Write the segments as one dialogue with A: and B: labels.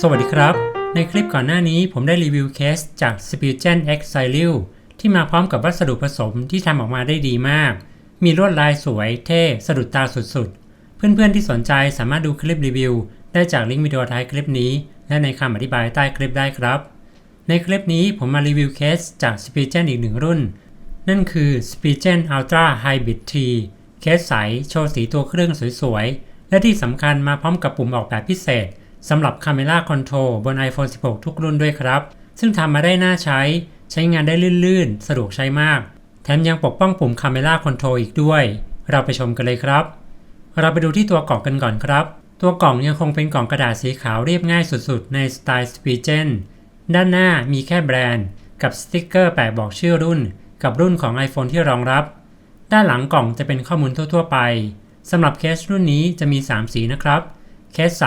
A: สวัสดีครับ ในคลิปก่อนหน้านี้ผมได้รีวิวเคสจาก s p i g e n X s i l i l ที่มาพร้อมกับวัสดุผสมที่ทำออกมาได้ดีมาก มีลวดลายสวยเท่สะดุดตาสุดๆ เพื่อนๆที่สนใจสามารถดูคลิปรีวิว ได้จากลิงก์วิดีโอท้ายคลิปนี้ และในคำอธิบายใต้คลิปได้ครับ ในคลิปนี้ผมมารีวิวเคสจาก s p i g e n อีกหนึ่งรุ่น นั่นคือ s p i g e n Ultra Hybrid T เคสใสโชว์สีตัวเครื่องสวยๆและที่สำคัญมาพร้อมกับปุ่มออกแบบพิเศษ สำหรับ Camera Control บน iPhone 16 ทุกรุ่นด้วยครับ ซึ่งทำมาได้น่าใช้ ใช้งานได้ลื่นๆ สะดวกใช้มาก แถมยังปกป้องปุ่ม Camera Control อีกด้วย เราไปชมกันเลยครับ เราไปดูที่ตัวกล่องกันก่อนครับ ตัวกล่องยังคงเป็นกล่องกระดาษสีขาวเรียบง่ายสุดๆ ในสไตล์ s p i g e n ด้านหน้ามีแค่แบรนด์ กับสติกเกอร์แปะบอกชื่อรุ่น กับรุ่นของ iPhone ที่รองรับ ด้านหลังกล่องจะเป็นข้อมูลทั่วๆ ไปสำหรับเคสรุ่นนี้จะมี 3 สีนะครับ เคสใส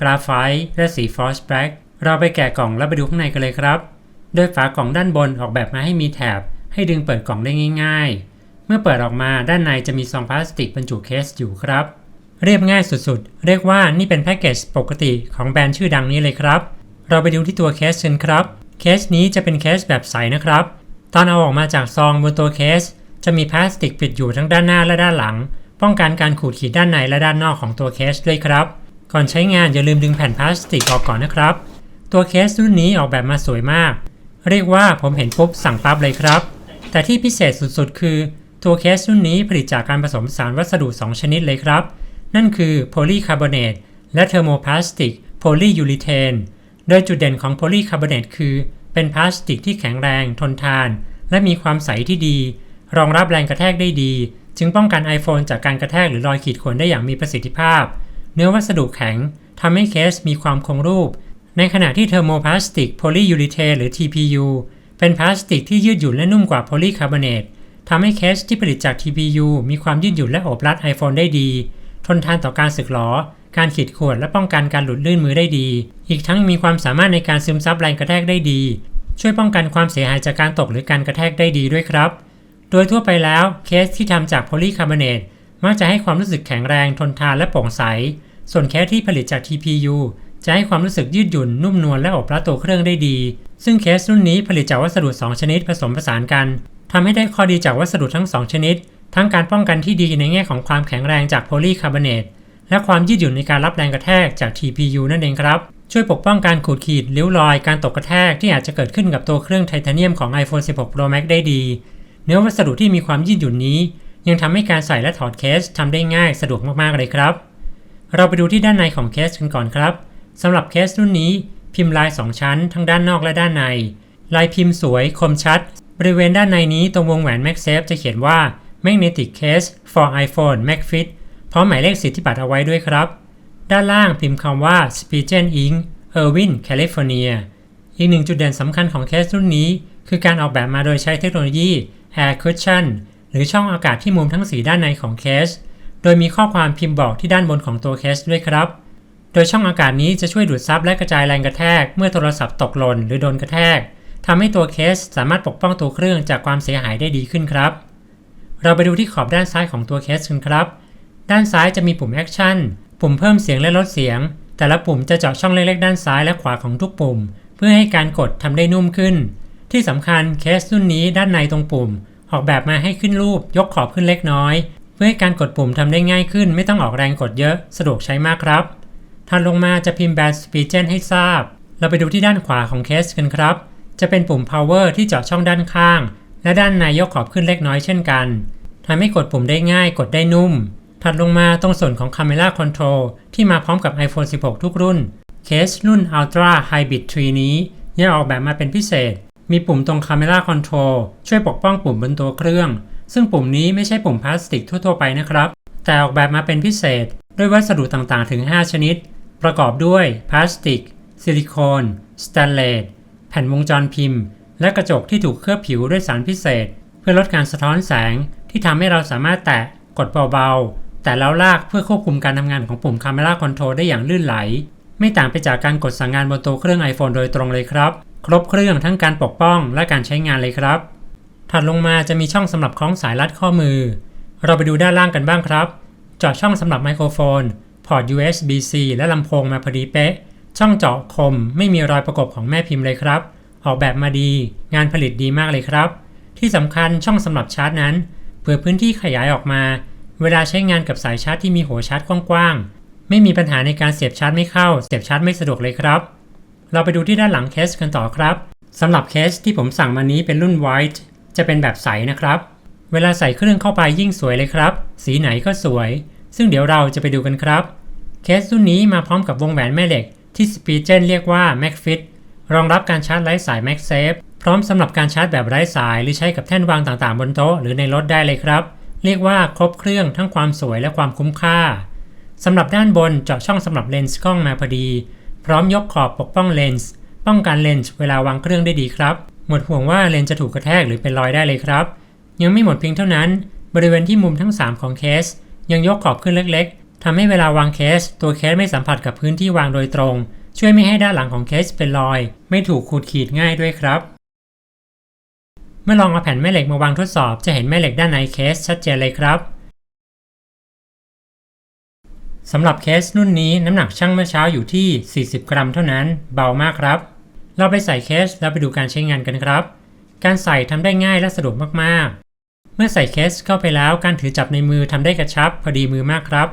A: กราไฟต์และสีฟอสแบล็กเราไปแกะกล่องแล้วไปดูข้างในกันเลยครับ โดยฝากล่องด้านบนออกแบบมาให้มีแถบ ให้ดึงเปิดกล่องได้ง่าย ๆ เมื่อเปิดออกมาด้านในจะมีซองพลาสติกบรรจุเคสอยู่ครับ เรียบง่ายสุดๆ เรียกว่านี่เป็นแพ็กเกจปกติของแบรนด์ชื่อดังนี้เลยครับ เราไปดูที่ตัวเคสกันครับ เคสนี้จะเป็นเคสแบบใสนะครับ ตอนเอาออกมาจากซองบนตัวเคส จะมีพลาสติกปิดอยู่ทั้งด้านหน้าและด้านหลัง ป้องกันการขูดขีดด้านในและด้านนอกของตัวเคสด้วยครับ ก่อนใช้งานอย่าลืมดึงแผ่นพลาสติกออกก่อนนะครับ ตัวเคสรุ่นนี้ออกแบบมาสวยมาก เรียกว่าผมเห็นปุ๊บสั่งปั๊บเลยครับ แต่ที่พิเศษสุดๆ คือ ตัวเคสรุ่นนี้ผลิตจากการผสมสารวัสดุ 2 ชนิดเลยครับ นั่นคือโพลีคาร์บอเนตและเทอร์โมพลาสติกโพลียูริเทนโดยจุดเด่นของโพลีคาร์บอเนตคือ เป็นพลาสติกที่แข็งแรงทนทาน และมีความใสที่ดี รองรับแรงกระแทกได้ดี จึงป้องกัน iPhone จากการกระแทกหรือรอยขีดข่วนได้อย่างมีประสิทธิภาพ เนื้อวัสดุแข็งทำให้เคสมีความคงรูป ในขณะที่เทอร์โมพลาสติกโพลียูริเทนหรือ TPU เป็นพลาสติกที่ยืดหยุ่นและนุ่มกว่าโพลีคาร์บอเนตทำให้เคสที่ผลิตจาก TPU มีความยืดหยุ่นและโอบรัด iPhone ได้ดี ทนทานต่อการสึกหรอ การขีดข่วนและป้องกันการหลุดลื่นมือได้ดี อีกทั้งมีความสามารถในการซึมซับแรงกระแทกได้ดี ช่วยป้องกันความเสียหายจากการตกหรือการกระแทกได้ดีด้วยครับ โดยทั่วไปแล้วเคสที่ทำจากโพลีคาร์บอเนตมักจะให้ความรู้สึกแข็งแรงทนทานและโปร่งใส ส่วนเคสที่ผลิตจาก TPU จะให้ความรู้สึกยืดหยุ่นนุ่มนวลและอบรัดตัวเครื่องได้ดี ซึ่งเคสรุ่นนี้ผลิตจากวัสดุ 2 ชนิดผสมผสานกันทำให้ได้ข้อดีจากวัสดุทั้ง 2 ชนิด ทั้งการป้องกันที่ดีในแง่ของความแข็งแรงจากโพลีคาร์บอเนตและความยืดหยุ่นในการรับแรงกระแทกจาก TPU นั่นเองครับ ช่วยปกป้องการขูดขีดริ้วรอยการตกกระแทกที่อาจจะเกิดขึ้นกับตัวเครื่องไทเทเนียมของ iPhone 16 Pro Max ได้ดี เนื้อวัสดุที่มีความยืดหยุ่นนี้ ยังทำให้การใส่และถอดเคสทำได้ง่ายสะดวกมากๆเลยครับ เราไปดูที่ด้านในของเคสกันก่อนครับสำหรับเคสรุ่นนี้ พิมพ์ลาย 2 ชั้น ทั้งด้านนอกและด้านใน ลายพิมพ์สวยคมชัด บริเวณด้านในนี้ตรงวงแหวน MagSafe จะเขียนว่า Magnetic Case for iPhone MagFit พร้อมหมายเลขสิทธิบัตรเอาไว้ด้วยครับ ด้านล่างพิมพ์คำว่า s p i g e n Inc. Irvine California อีกหนึ่งจุดเด่นสำคัญของเคสรุ่นนี้ คือการออกแบบมาโดยใช้เทคโนโลยี Air Cushion หรือช่องอากาศที่มุมทั้ง4ด้านในของเคส โดยมีข้อความพิมพ์บอกที่ด้านบนของตัวเคสด้วยครับ โดยช่องอากาศนี้จะช่วยดูดซับและกระจายแรงกระแทก เมื่อโทรศัพท์ตกหล่นหรือโดนกระแทกทำให้ตัวเคสสามารถปกป้องตัวเครื่องจากความเสียหายได้ดีขึ้นครับ เราไปดูที่ขอบด้านซ้ายของตัวเคสกันครับ ด้านซ้ายจะมีปุ่ม Action ปุ่มเพิ่มเสียงและลดเสียง แต่ละปุ่มจะเจาะช่องเล็กๆด้านซ้ายและขวาของทุกปุ่ม เพื่อให้การกดทำได้นุ่มขึ้น ที่สำคัญเคสรุ่นนี้ด้านในตรงปุ่ม ออกแบบมาให้ขึ้นรูปยกขอบขึ้นเล็กน้อย เพื่อให้การกดปุ่มทำได้ง่ายขึ้น ไม่ต้องออกแรงกดเยอะสะดวกใช้มากครับถัดลงมาจะพิมพ์แบรนด์ s p i g e n ให้ทราบ เราไปดูที่ด้านขวาของเคสกันครับ จะเป็นปุ่ม power ที่เจาะช่องด้านข้าง และด้านในยกขอบขึ้นเล็กน้อยเช่นกันทำให้กดปุ่มได้ง่ายกดได้นุ่ม ถัดลงมาตรงส่วนของ Camera Control ที่มาพร้อมกับ iPhone 16 ทุกรุ่น เคสรุ่น Ultra Hybrid 3 นี้ยังออกแบบมาเป็นพิเศษ มีปุ่มตรง Camera Control ช่วยปกป้องปุ่มบนตัวเครื่อง ซึ่งปุ่มนี้ไม่ใช่ปุ่มพลาสติกทั่วๆไปนะครับ แต่ออกแบบมาเป็นพิเศษ ด้วยวัสดุต่างๆ ถึง 5 ชนิด ประกอบด้วยพลาสติก ซิลิโคนสแตนเลสแผ่นวงจรพิมพ์ และกระจกที่ถูกเคลือบผิวด้วยสารพิเศษ เพื่อลดการสะท้อนแสงที่ทำให้เราสามารถแตะกดเบาๆ แต่แล้วลากเพื่อควบคุมการทำงานของปุ่ม Camera Control ได้อย่างลื่นไหล ไม่ต่างไปจากการกดสั่งงานบนตัวเครื่อง iPhone โดยตรงเลยครับ ครบเครื่องทั้งการปกป้องและการใช้งานเลยครับ ถัดลงมาจะมีช่องสำหรับคล้องสายรัดข้อมือ เราไปดูด้านล่างกันบ้างครับ เจาะช่องสำหรับไมโครโฟน พอร์ต USB-C และลำโพงมาพอดีเป๊ะ ช่องเจาะคมไม่มีรอยประกบของแม่พิมพ์เลยครับ ออกแบบมาดี งานผลิตดีมากเลยครับ ที่สำคัญช่องสำหรับชาร์จนั้น เผื่อพื้นที่ขยายออกมา เวลาใช้งานกับสายชาร์จที่มีหัวชาร์จกว้างๆ ไม่มีปัญหาในการเสียบชาร์จไม่เข้า เสียบชาร์จไม่สะดวกเลยครับ เราไปดูที่ด้านหลังเคสกันต่อครับสำหรับเคสที่ผมสั่งมานี้เป็นรุ่น White จะเป็นแบบใสนะครับ เวลาใส่เครื่องเข้าไปยิ่งสวยเลยครับ สีไหนก็สวย ซึ่งเดี๋ยวเราจะไปดูกันครับ เคสรุ่นนี้มาพร้อมกับวงแหวนแม่เหล็ก ที่ s p e g e n เรียกว่า MagFit รองรับการชาร์จไร้สาย MagSafe พร้อมสำหรับการชาร์จแบบไร้สาย หรือใช้กับแท่นวางต่างๆ บนโต๊ะหรือในรถได้เลยครับ เรียกว่าครบเครื่องทั้งความสวยและความคุ้มค่าสำหรับด้านบนเจาะช่องสำหรับเลนส์กล้องมาพอดี พร้อมยกขอบปกป้องเลนส์ป้องกันเลนส์เวลาวางเครื่องได้ดีครับ หมดห่วงว่าเลนจะถูกกระแทกหรือเป็นรอยได้เลยครับ ยังไม่หมดเพียงเท่านั้น บริเวณที่มุมทั้ง 3 ของเคส ยังยกขอบขึ้นเล็กๆทำให้เวลาวางเคส ตัวเคสไม่สัมผัสกับพื้นที่วางโดยตรง ช่วยไม่ให้ด้านหลังของเคสเป็นรอย ไม่ถูกขูดขีดง่ายด้วยครับ เมื่อลองเอาแผ่นแม่เหล็กมาวางทดสอบ จะเห็นแม่เหล็กด้านในเคสชัดเจนเลยครับสำหรับเคสรุ่นนี้น้ำหนักช่างเมื่อเช้าอยู่ที่ 40 กรัมเท่านั้น เบามากครับ เราไปใส่เคสแล้วไปดูการใช้งานกันครับ การใส่ทำได้ง่ายและสะดวกมากๆ เมื่อใส่เคสเข้าไปแล้วการถือจับในมือทำได้กระชับพอดีมือมากครับ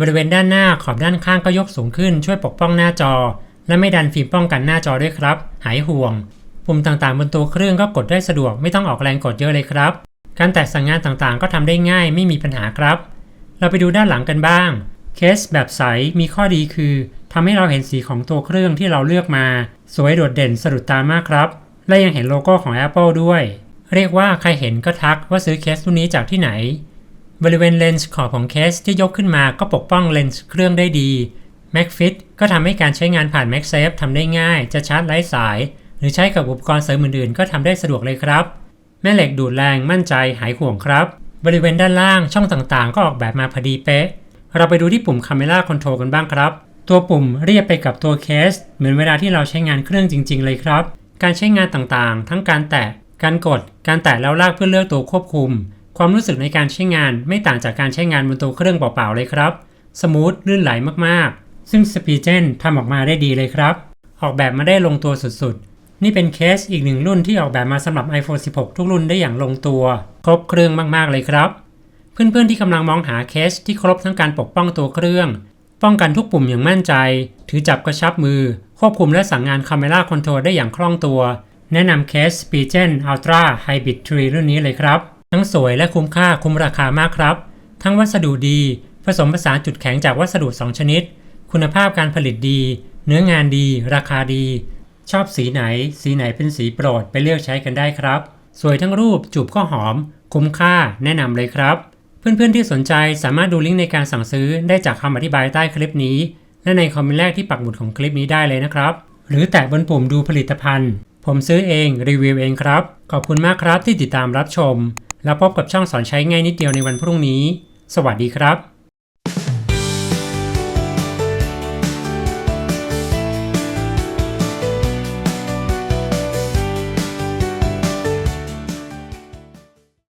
A: บริเวณด้านหน้าขอบด้านข้างก็ยกสูงขึ้น ช่วยปกป้องหน้าจอ และไม่ดันฟิล์มป้องกันหน้าจอด้วยครับ หายห่วง ปุ่มต่างๆ บนตัวเครื่องก็กดได้สะดวกไม่ต้องออกแรงกดเยอะเลยครับ การแตะสั่งงานต่างๆ ก็ทำได้ง่ายไม่มีปัญหาครับ เราไปดูด้านหลังกันบ้าง เคสแบบใสมีข้อดีคือ ทำให้เราเห็นสีของตัวเครื่องที่เราเลือกมา สวยโดดเด่นสะดุดตามากครับ และยังเห็นโลโก้ของ Apple ด้วย เรียกว่าใครเห็นก็ทักว่าซื้อเคสรุ่นนี้จากที่ไหน บริเวณเลนส์ขอบของเคสที่ยกขึ้นมาก็ปกป้องเลนส์เครื่องได้ดี MagFit ก็ทำให้การใช้งานผ่าน MagSafe ทำได้ง่าย จะชาร์จไร้สาย หรือใช้กับอุปกรณ์เสริมอื่นๆ ก็ทำได้สะดวกเลยครับ แม่เหล็กดูดแรงมั่นใจหายห่วงครับ บริเวณด้านล่างช่องต่างๆ ก็ออกแบบมาพอดีเป๊ะ เราไปดูที่ปุ่ม Camera Control กันบ้างครับ ตัวปุ่มเรียบไปกับตัวเคส เหมือนเวลาที่เราใช้งานเครื่องจริง ๆ เลยครับ การใช้งานต่างๆ ทั้งการแตะ การกด การแตะแล้วลากเพื่อเลือกตัวควบคุม ความรู้สึกในการใช้งานไม่ต่างจากการใช้งานบนตัวเครื่องเปล่าๆเลยครับ สมูทลื่นไหลมากๆ ซึ่ง s p e g e n ทำออกมาได้ดีเลยครับ ออกแบบมาได้ลงตัวสุดๆ นี่เป็นเคสอีกหนึ่งรุ่นที่ออกแบบมาสำหรับ iPhone 16 ทุกรุ่นได้อย่างลงตัว ครบเครื่องมากๆเลยครับ เพื่อนๆที่กำลังมองหาเคสที่ครบทั้งการปกป้องตัวเครื่อง ป้องกันทุกปุ่มอย่างมั่นใจ ถือจับกระชับมือ ควบคุมและสั่งงาน Camera Control ได้อย่างคล่องตัว แนะนำเคส s p e g e n Ultra Hybrid 3 รุ่นนี้เลยครับ ทั้งสวยและคุ้มค่าคุ้มราคามากครับ ทั้งวัสดุดี ผสมผสานจุดแข็งจากวัสดุ 2 ชนิด คุณภาพการผลิตดี เนื้องานดี ราคาดี ชอบสีไหน สีไหนเป็นสีโปรดไปเลือกใช้กันได้ครับ สวยทั้งรูปจูบก็หอม คุ้มค่าแนะนำเลยครับ เพื่อนๆที่สนใจสามารถดูลิงก์ในการสั่งซื้อได้จากคำอธิบายใต้คลิปนี้ และในคอมเมนต์แรกที่ปักหมุดของคลิปนี้ได้เลยนะครับ หรือแตะบนปุ่มดูผลิตภัณฑ์ ผมซื้อเองรีวิวเองครับ ขอบคุณมากครับที่ติดตามรับชม แล้วพบกับช่องสอนใช้ง่ายนิดเดียวในวันพรุ่งนี้ สวัสดีครับ